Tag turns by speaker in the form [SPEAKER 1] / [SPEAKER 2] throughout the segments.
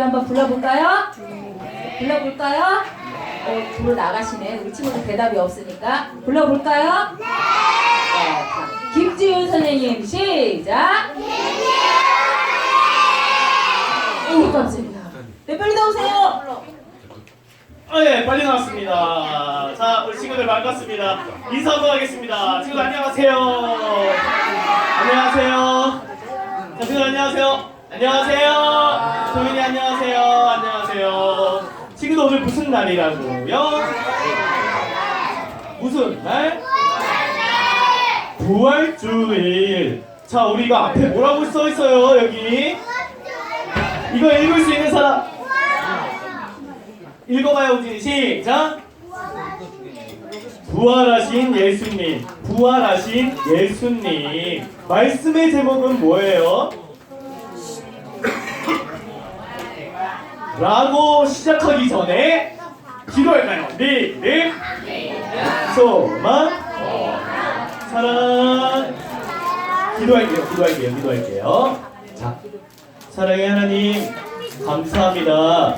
[SPEAKER 1] 한번 불러볼까요? 불러볼까요? 어, 불러 나가시네. 우리 친구들 대답이 없으니까. 불러볼까요? 네. 자, 김지훈 선생님 시작. 오, 깜짝이야. 네, 빨리 나오세요.
[SPEAKER 2] 아, 네, 빨리 나왔습니다. 자, 우리 친구들 반갑습니다. 인사 한번 하겠습니다. 친구들 안녕하세요. 안녕하세요. 자, 친구들 안녕하세요. 안녕하세요. 도민이 안녕하세요. 안녕하세요. 친구들 오늘 무슨 날이라고요? 무슨 날? 부활주일. 자, 우리가 앞에 뭐라고 써 있어요, 여기? 이거 읽을 수 있는 사람? 읽어봐요, 우진이. 시작! 부활하신 예수님. 부활하신 예수님. 말씀의 제목은 뭐예요? 라고 시작하기 전에 기도할까요? 믿음, 소망, 사랑. 기도할게요, 기도할게요, 기도할게요. 자, 사랑의 하나님, 감사합니다.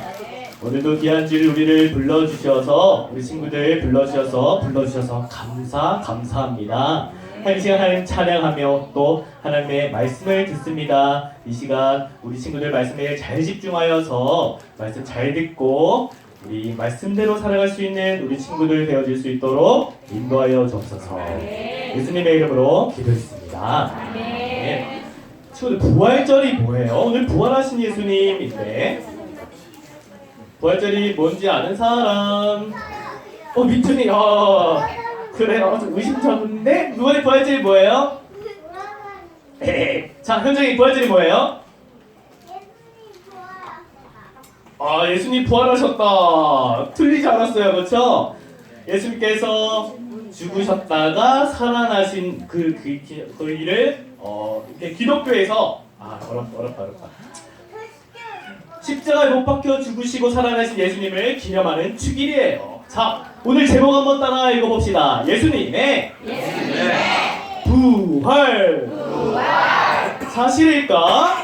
[SPEAKER 2] 오늘도 귀한 줄 우리를 불러주셔서 우리 친구들 불러주셔서 불러주셔서 감사 감사합니다. 한 시간 하나님 찬양하며 또 하나님의 말씀을 듣습니다. 이 시간 우리 친구들 말씀에 잘 집중하여서 말씀 잘 듣고 우리 말씀대로 살아갈 수 있는 우리 친구들 되어질 수 있도록 인도하여 주옵소서. 예수님의 이름으로 기도했습니다. 네. 친구들 부활절이 뭐예요? 오늘 부활하신 예수님인데 부활절이 뭔지 아는 사람? 어 민준이 어 그래요 좀 의심스럽는데 누가 부활절이 뭐예요? 자 현정이 부활절이 뭐예요? 아 예수님 부활하셨다 틀리지 않았어요 그렇죠? 예수님께서 죽으셨다가 살아나신 그, 그, 기- 그 일을 어, 이렇게 기독교에서 아 어렵다 어렵다 어렵다 십자가에 못 박혀 죽으시고 살아나신 예수님을 기념하는 축일이에요. 자, 오늘 제목 한번 따라 읽어봅시다. 예수님의 부활. 사실일까?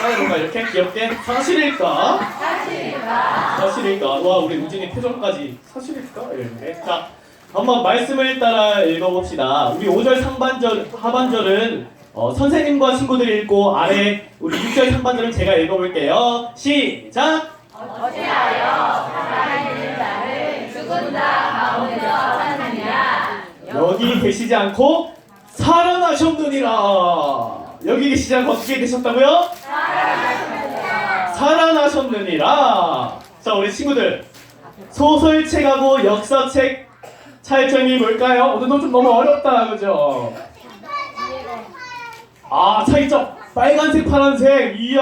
[SPEAKER 2] 사실일까? 이렇게 귀엽게 사실일까? 사실일까? 와, 우리 우진이 표정까지 사실일까? 이렇게. 자, 한번 말씀을 따라 읽어봅시다. 우리 5절 상반절, 하반절은 어, 선생님과 친구들이 읽고 아래 우리 6절 상반절은 제가 읽어볼게요. 시작! 여기 계시지 않고 살아나셨느니라. 여기 계시지 않고 어떻게 되셨다고요? 살아나셨느니라. 자, 우리 친구들 소설책하고 역사책 차이점이 뭘까요? 오늘도 좀 너무 어렵다, 그죠? 아, 차이점. 빨간색, 파란색. 이야.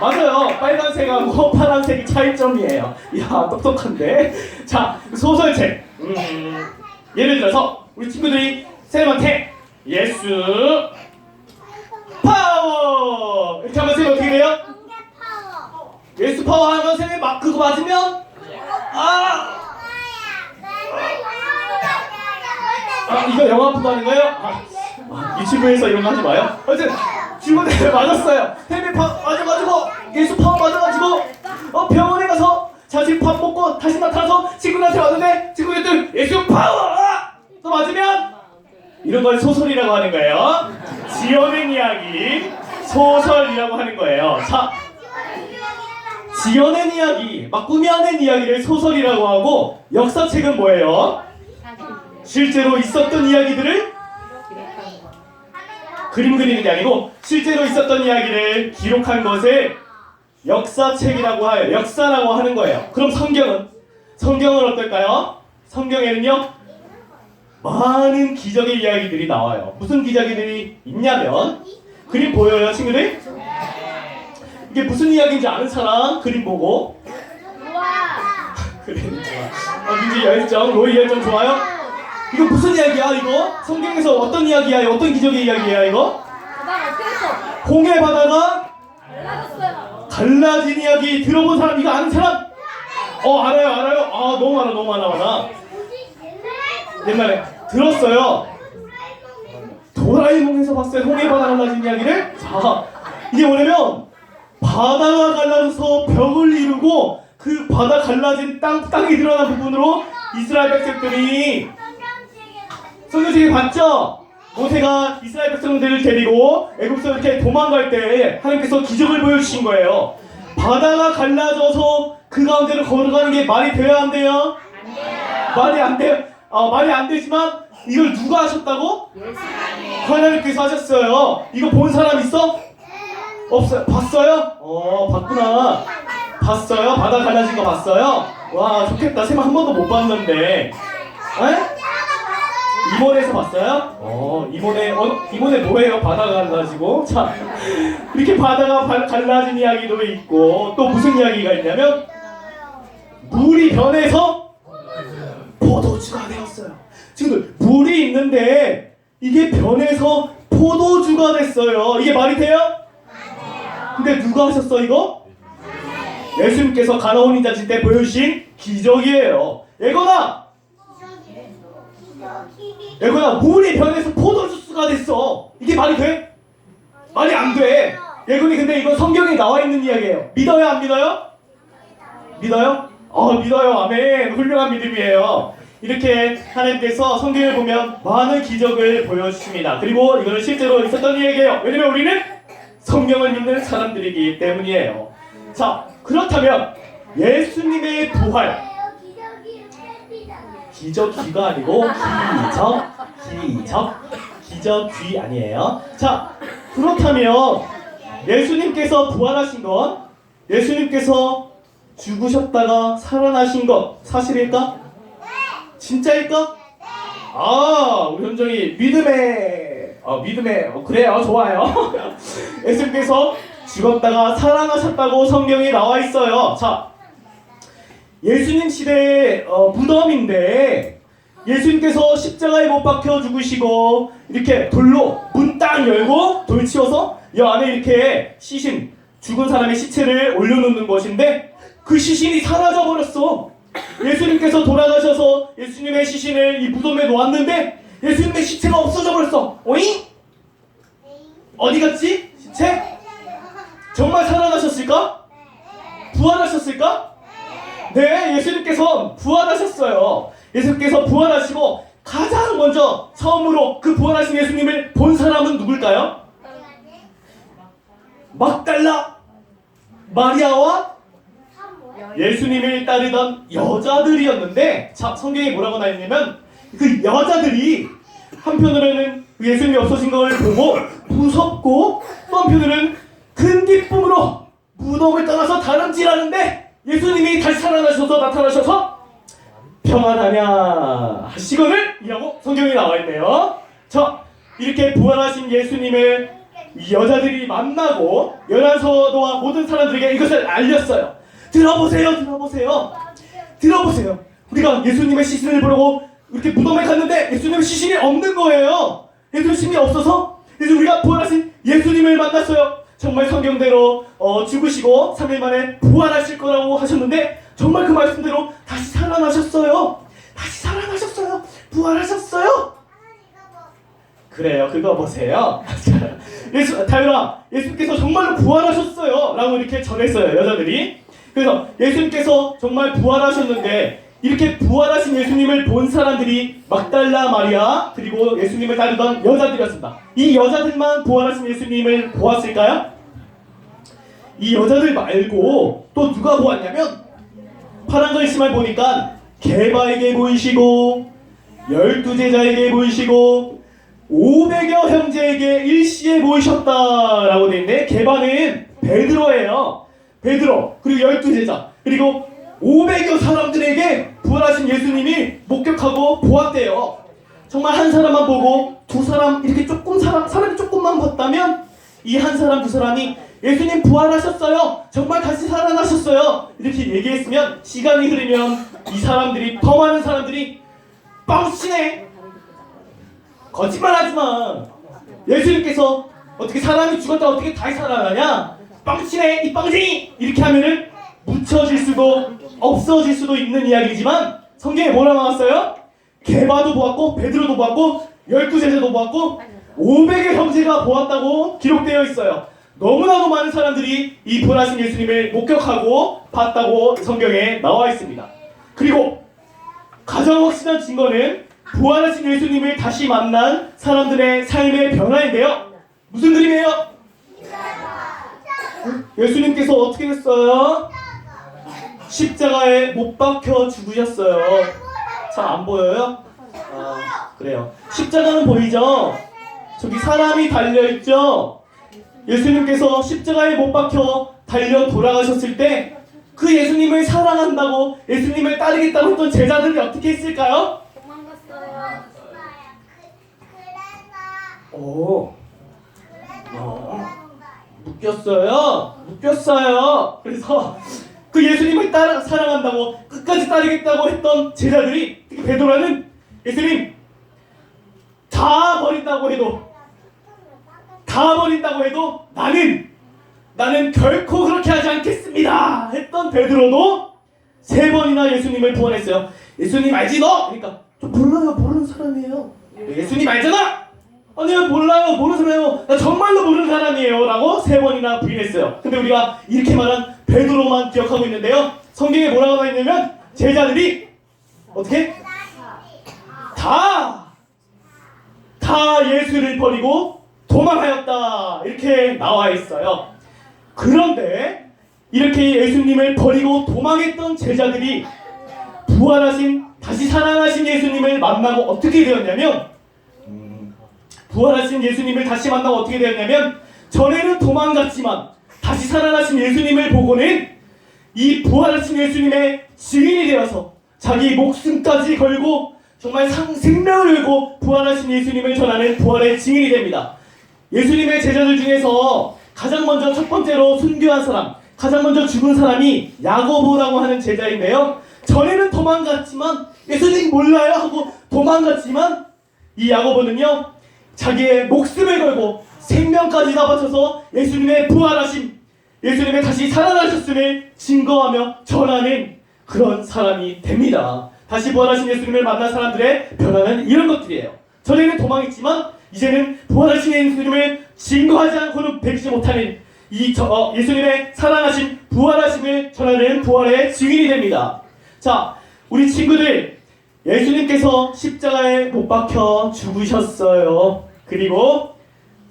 [SPEAKER 2] 맞아요. 빨간색하고 파란색이 차이점이에요. 이야, 똑똑한데. 자, 소설책. 음, 예를 들어서 우리 친구들이 쌤한테 예수 파워 이렇게 하면 쌤 어떻게 돼요? 예수 파워 하면 쌤이 막 그거 맞으면 아, 아 이거 영화 보고 하는 거예요? 아, 아, 유튜브에서 이런 거 하지 마요. 어쨌든 친구들 맞았어요. 쌤이 파 맞아가지고 예수 파워 맞아가지고 어 병원에 가서 자식 밥 먹고 다시 나타나서 친구들한테 왔는데 친구들 예수 파워 맞으면 이런 걸 소설이라고 하는 거예요. 지어낸 이야기 소설이라고 하는 거예요. 자 지어낸 이야기 막 꾸며낸 이야기를 소설이라고 하고 역사책은 뭐예요? 실제로 있었던 이야기들을 그림 그리는 게 아니고 실제로 있었던 이야기를 기록한 것을 역사책이라고 하여 역사라고 하는 거예요. 그럼 성경은 성경은 어떨까요? 성경에는요 많은 기적의 이야기들이 나와요. 무슨 기적들이 있냐면 그림 보여요, 친구들? 이게 무슨 이야기인지 아는 사람 그림 보고 좋아. 아, 민지 열정, 로이 열정 좋아요? 이거 무슨 이야기야, 이거? 성경에서 어떤 이야기야? 어떤 기적의 이야기야, 이거? 홍해 바다가 갈라진 이야기 들어본 사람 이거 아는 사람? 어 알아요 알아요 아 너무 많아 너무 많아 많아 옛날에 들었어요 도라에몽에서 봤어요 홍해 바다 갈라진 이야기를 자 이게 뭐냐면 바다가 갈라져서 벽을 이루고 그 바다 갈라진 땅 땅이 드러난 부분으로 이스라엘 백성들이 성경책에 봤죠? 모세가 이스라엘 백성들을 데리고 애굽에서 이렇게 도망갈 때 하나님께서 기적을 보여주신 거예요. 바다가 갈라져서 그 가운데를 걸어가는 게 말이 돼야 안 돼요? 말이 안 돼요. 어, 말이 안 되지만 이걸 누가 하셨다고? 하나님께서 하셨어요. 이거 본 사람 있어? 없어요. 봤어요? 어, 봤구나. 봤어요? 바다 갈라진 거 봤어요? 와, 좋겠다. 쌤 한 번도 못 봤는데. 에? 이모네에서 봤어요? 어, 이모네, 어, 이모네 뭐예요? 바다가 갈라지고. 자, 이렇게 바다가 발- 갈라진 이야기도 있고, 또 무슨 이야기가 있냐면, 물이 변해서 포도주가 되었어요. 친구들, 물이 있는데, 이게 변해서 포도주가 됐어요. 이게 말이 돼요? 근데 누가 하셨어, 이거? 예수님께서 가나온 인자실 때 보여주신 기적이에요. 예거나! 예거나, 물이 변해서 포도주스가 됐어. 이게 말이 돼? 말이 안 돼. 예건이 근데 이건 성경에 나와 있는 이야기예요. 믿어요, 안 믿어요? 믿어요? 어, 믿어요. 아멘. 훌륭한 믿음이에요. 이렇게 하나님께서 성경을 보면 많은 기적을 보여주십니다. 그리고 이거는 실제로 있었던 이야기예요. 왜냐면 우리는 성경을 믿는 사람들이기 때문이에요. 자, 그렇다면 예수님의 부활, 기적기가 아니고 기적, 기적, 기적귀 아니에요. 자, 그렇다면 예수님께서 부활하신 건 예수님께서 죽으셨다가 살아나신 것 사실일까? 진짜일까? 아, 우리 현정이 믿음의 어, 믿음의 어, 그래요, 좋아요. 예수님께서 죽었다가 살아나셨다고 성경에 나와 있어요. 자, 예수님 시대의 어, 무덤인데 예수님께서 십자가에 못 박혀 죽으시고 이렇게 돌로 문 딱 열고 돌 치워서 이 안에 이렇게 시신 죽은 사람의 시체를 올려놓는 것인데 그 시신이 사라져 버렸어. 예수님께서 돌아가셔서 예수님의 시신을 이 무덤에 놓았는데 예수님의 시체가 없어져 버렸어. 오잉? 어디 갔지? 시체? 정말 살아나셨을까? 부활하셨을까? 네, 예수님께서 부활하셨어요. 예수님께서 부활하시고 가장 먼저 처음으로 그 부활하신 예수님을 본 사람은 누굴까요? 막달라 마리아와 예수님을 따르던 여자들이었는데 자 성경에 뭐라고 나와 있냐면 그 여자들이 한편으로는 예수님이 없어진 걸 보고 무섭고 또 한편으로는 큰 기쁨으로 무덤을 떠나서 다름질하는데 예수님이 다시 살아나셔서 나타나셔서 평안하냐 하시거늘 이라고 성경에 나와 있네요. 자 이렇게 부활하신 예수님을 이 여자들이 만나고 열한 서도와 모든 사람들에게 이것을 알렸어요. 들어보세요, 들어보세요, 들어보세요. 우리가 예수님의 시신을 보려고 이렇게 무덤에 갔는데 예수님의 시신이 없는 거예요. 예수님이 없어서 그래서 우리가 부활하신 예수님을 만났어요. 정말 성경대로 어, 죽으시고 3일 만에 부활하실 거라고 하셨는데 정말 그 말씀대로 다시 살아나셨어요. 다시 살아나셨어요. 부활하셨어요. 그래요. 그거 보세요. 예수, 다율아, 예수님께서 정말로 부활하셨어요. 라고 이렇게 전했어요. 여자들이. 그래서 예수님께서 정말 부활하셨는데 이렇게 부활하신 예수님을 본 사람들이 막달라 마리아 그리고 예수님을 따르던 여자들이었습니다. 이 여자들만 부활하신 예수님을 보았을까요? 이 여자들 말고 또 누가 보았냐면 파란 글씨만 보니까 개바에게 보이시고 열두 제자에게 보이시고 500여 형제에게 일시에 보이셨다라고 되어 있는데 개바는 베드로예요. 베드로 그리고 열두 제자 그리고 500여 사람들에게 부활하신 예수님이 목격하고 보았대요. 정말 한 사람만 보고 두 사람 이렇게 조금 사람 사람이 조금만 봤다면 이 한 사람 두 사람이 예수님 부활하셨어요. 정말 다시 살아나셨어요. 이렇게 얘기했으면 시간이 흐르면 이 사람들이 더 많은 사람들이 뻥치네. 거짓말하지 마. 예수님께서 어떻게 사람이 죽었다 어떻게 다시 살아나냐? 빵치네 이 빵쟁이 이렇게 하면은 묻혀질 수도 없어질 수도 있는 이야기지만 성경에 뭐라 나왔어요? 개바도 보았고 베드로도 보았고 열두 제자도 보았고 500의 형제가 보았다고 기록되어 있어요. 너무나도 많은 사람들이 이 부활하신 예수님을 목격하고 봤다고 성경에 나와 있습니다. 그리고 가장 확실한 증거는 부활하신 예수님을 다시 만난 사람들의 삶의 변화인데요. 무슨? 예수님께서 어떻게 됐어요? 십자가에 못 박혀 죽으셨어요. 잘 안 보여요? 아, 그래요. 십자가는 보이죠? 저기 사람이 달려있죠? 예수님께서 십자가에 못 박혀 달려 돌아가셨을 때 그 예수님을 사랑한다고 예수님을 따르겠다고 했던 제자들이 어떻게 했을까요?
[SPEAKER 3] 도망갔어요.
[SPEAKER 2] 오, 어, 묶였어요. 묶였어요. 그래서 그 예수님을 따라 사랑한다고 끝까지 따르겠다고 했던 제자들이 특히 베드로는 예수님 다 버린다고 해도 다 버린다고 해도 나는 나는 결코 그렇게 하지 않겠습니다. 했던 베드로도 세 번이나 예수님을 구원했어요. 예수님 알지 너? 그러니까 저 몰라요 모르는 사람이에요. 예수님 알잖아. 아니요 몰라요 모르는 사람이에요. 나 정말로 모르는 사람이에요 라고 세 번이나 부인했어요. 근데 우리가 이렇게 말한 베드로만 기억하고 있는데요. 성경에 뭐라고 나와 있냐면 제자들이 어떻게 다 다 예수를 버리고 도망하였다 이렇게 나와 있어요. 그런데 이렇게 예수님을 버리고 도망했던 제자들이 부활하신 다시 살아나신 예수님을 만나고 어떻게 되었냐면 음, 부활하신 예수님을 다시 만나고 어떻게 되었냐면 전에는 도망갔지만 다시 살아나신 예수님을 보고는 이 부활하신 예수님의 증인이 되어서 자기 목숨까지 걸고 정말 상, 생명을 걸고 부활하신 예수님을 전하는 부활의 증인이 됩니다. 예수님의 제자들 중에서 가장 먼저 첫 번째로 순교한 사람, 가장 먼저 죽은 사람이 야고보라고 하는 제자인데요. 전에는 도망갔지만 예수님 몰라요 하고 도망갔지만 이 야고보는요 자기의 목숨을 걸고 생명까지 다 바쳐서 예수님의 부활하심, 예수님의 다시 살아나셨음을 증거하며 전하는 그런 사람이 됩니다. 다시 부활하신 예수님을 만난 사람들의 변화는 이런 것들이에요. 전에는 도망했지만 이제는 부활하신 예수님을 증거하지 않고는 베기지 못하는 이 저, 어, 예수님의 살아나신 부활하심을 전하는 부활의 증인이 됩니다. 자, 우리 친구들 예수님께서 십자가에 못 박혀 죽으셨어요. 그리고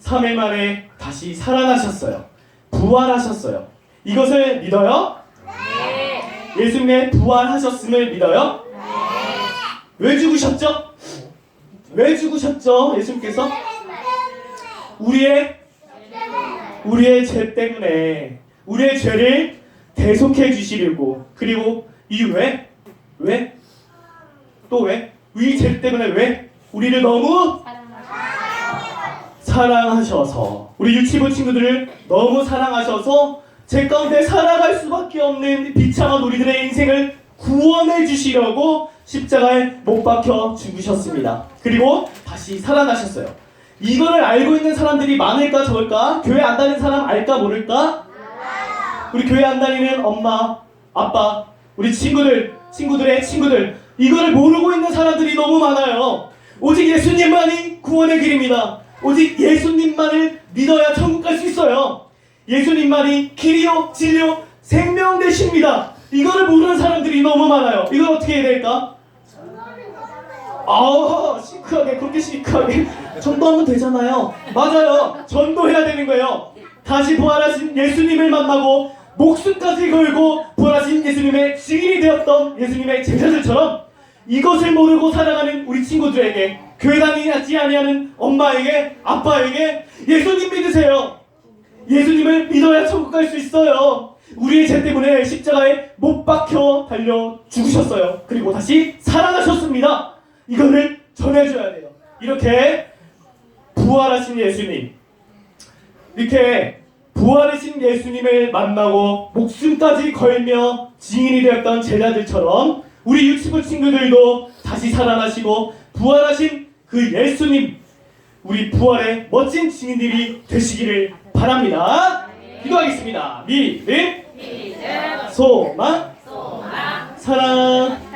[SPEAKER 2] 3일 만에 다시 살아나셨어요. 부활하셨어요. 이것을 믿어요? 예수님의 부활하셨음을 믿어요? 왜 죽으셨죠? 왜 죽으셨죠? 예수님께서 우리의 우리의 죄 때문에 우리의 죄를 대속해 주시려고 그리고 이유 왜? 왜? 또 왜? 우리 죄 때문에 왜? 우리를 너무 사랑하셔서 우리 유치부 친구들을 너무 사랑하셔서 제 가운데 살아갈 수밖에 없는 비참한 우리들의 인생을 구원해 주시려고 십자가에 못 박혀 죽으셨습니다. 그리고 다시 살아나셨어요. 이거를 알고 있는 사람들이 많을까 적을까? 교회 안 다니는 사람 알까 모를까? 우리 교회 안 다니는 엄마, 아빠, 우리 친구들, 친구들의 친구들 이거를 모르고 있는 사람들이 너무 많아요. 오직 예수님만이 구원의 길입니다. 오직 예수님만을 믿어야 천국 갈 수 있어요. 예수님만이 길이요, 진리요, 생명 되십니다. 이거를 모르는 사람들이 너무 많아요. 이걸 어떻게 해야 될까? 아, 시크하게 그렇게 시크하게 전도하면 되잖아요. 맞아요. 전도해야 되는 거예요. 다시 부활하신 예수님을 만나고 목숨까지 걸고 부활하신 예수님의 증인이 되었던 예수님의 제자들처럼 이것을 모르고 살아가는 우리 친구들에게 교회 다니지 아니하는 엄마에게 아빠에게 예수님 믿으세요. 예수님을 믿어야 천국 갈 수 있어요. 우리의 죄 때문에 십자가에 못 박혀 달려 죽으셨어요. 그리고 다시 살아나셨습니다. 이거를 전해줘야 돼요. 이렇게 부활하신 예수님, 이렇게 부활하신 예수님을 만나고 목숨까지 걸며 증인이 되었던 제자들처럼 우리 유치부 친구들도 다시 살아나시고 부활하신 그 예수님, 우리 부활의 멋진 증인들이 되시기를 바랍니다. 기도하겠습니다. 믿음, 소망, 사랑,